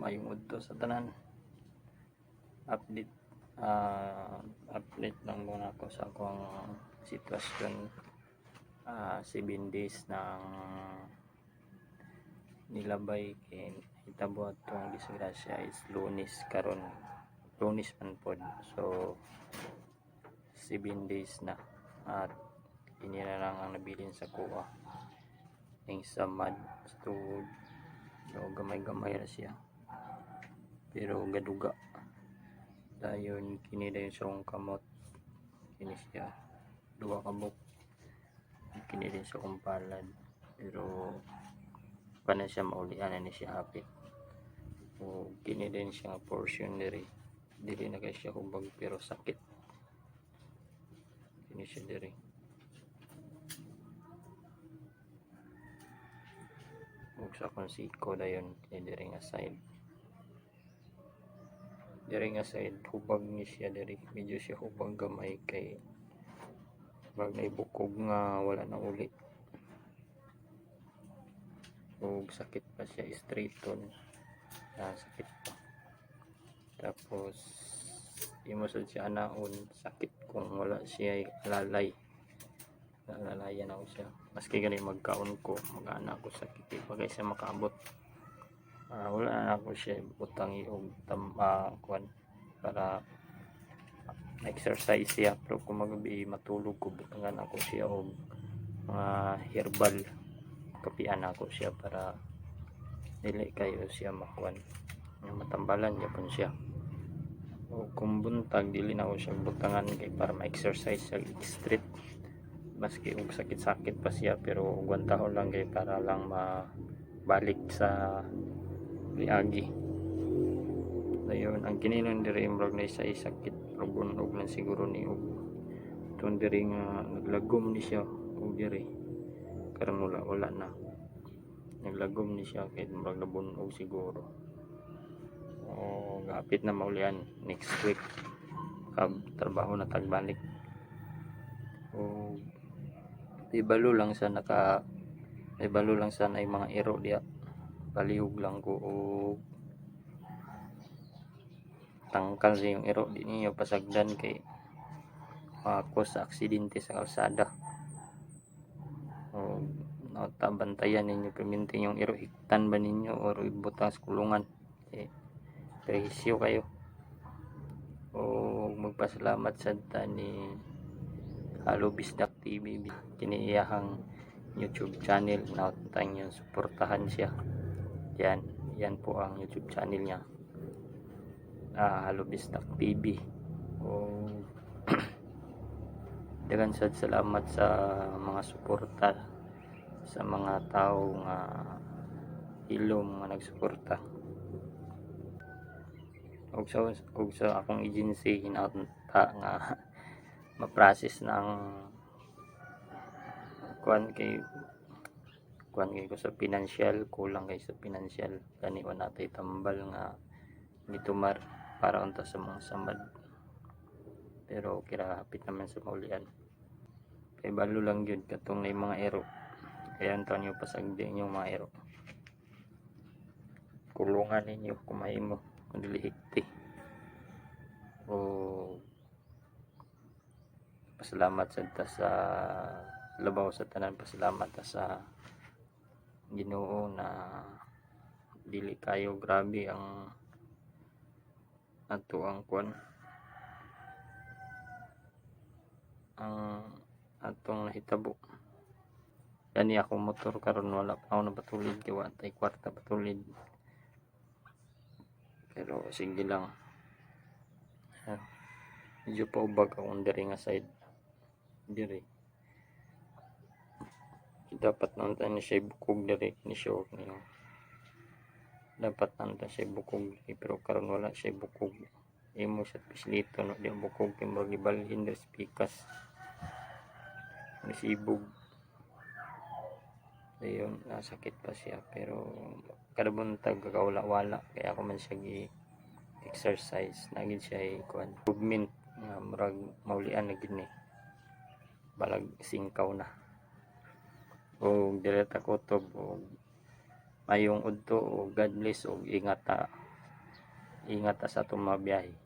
uh, udto sa tanan. Update ah, update lang muna ako sa akong sitwasyon. Ah 7 days ng nilabay kay hitabo atong disgrasya is lunis karon lunis man pod. So 7 days na at ini na lang ang nabilin sa kuha. Yung sa mud so gamay-gamay na siya pero gaduga. Dayon kini dayon sa akong kamot. Kini siya duwa ka buk kini din sa akong palad. Pero pa na siya maulian ni siya hapit o kini din siya portion diri. Dili na kay siya hubag pero sakit. Kini siya diri. Ug sa akong siko dayon diri nga side diri nga side hubag ni siya diri. Medyo siya hubag gamay kay pag naibukog nga wala na uli. Ug sakit pa siya straighton. Ah, sakit pa. Tapos imo sad siya anaon. Sakit kung wala siya alalay. Nalalayan ako siya. Maski gani magkaon ko mag-ana ko sakit. Pa siya makaabot Ah, wala na ako siya butang iog tam kuan para exercise siya. Pero kung magabi matulog ko butangan ako siya og mga herbal kapian ako siya para dili kayo siya makuan matambalan yapon siya. O kung buntag dili na ako siya butangan kay para ma-exercise siya street. Maski og sakit-sakit pa siya pero ugwan lang kay para lang mabalik sa liagi dayon ang kinilang diri imrog na isa sakit pero bunog lang siguro ni og tun diri nga naglagom ni siya og diri. Karon wala wala na. Naglagom ni siya kay murag nabunog siguro. O gapit na maulian next week. Kag trabaho na tagbalik. O ibalo lang sa naka ibalo lang sa ay mga ero diya palihog lang ko o tangkal sa yung ero di ninyo pasagdan kay ako sa aksidente sa kalsada. O natabantayan ninyo pimintin yung ero hiktan ba ninyo o ibutang kulungan? Eh, prehisyo kayo. O magpasalamat sa ta ni Halo Bisdak TV kiniiyahang YouTube channel. Na yung suportahan siya yan yan po ang YouTube channel niya. Ah, Halo Bisdak TV o dagan sad salamat sa mga suporta sa mga tao nga ilom nga nagsuporta. Og sa og sa akong agency hinata nga ma-process ng kuan kay kuan kay ko sa financial kulang kay sa financial gani wa natay tambal nga gitumar para unta sa mga samad. Pero kira hapit naman sa maulian. Kay balo lang yun katong na mga ero. Kaya anto nyo pasagdi yung mga ero. Kulungan ninyo kumahimo kung dili hikti o pasalamat sa ta sa labaw sa tanan pasalamat sa Ginoo na dili kayo grabe ang ato ang kwan. Ang atong nahitabo. Gani ako motor karon wala pa. Ako napatulid kay wa tay kwarta patulid. Pero sige lang. Medyo pa ubag akong diri nga side. Diri dapat nanta ni siya bukog diri ni siya og niyo dapat nanta siya bukog diri pero karon wala siya bukog imo siya pislito no di bukog. Kay murag ibalhin diri sa pikas. Nasibog ayun nasakit pa siya. Pero kada buntag kakawala-wala. Kaya ako man siya gi exercise nagin siya ay kuan movement nga murag maulian na gini. Balag singkaw na o dili ta kutob o mayong udto o God bless o ingat ta. Ingat ta sa atong mga biyahe.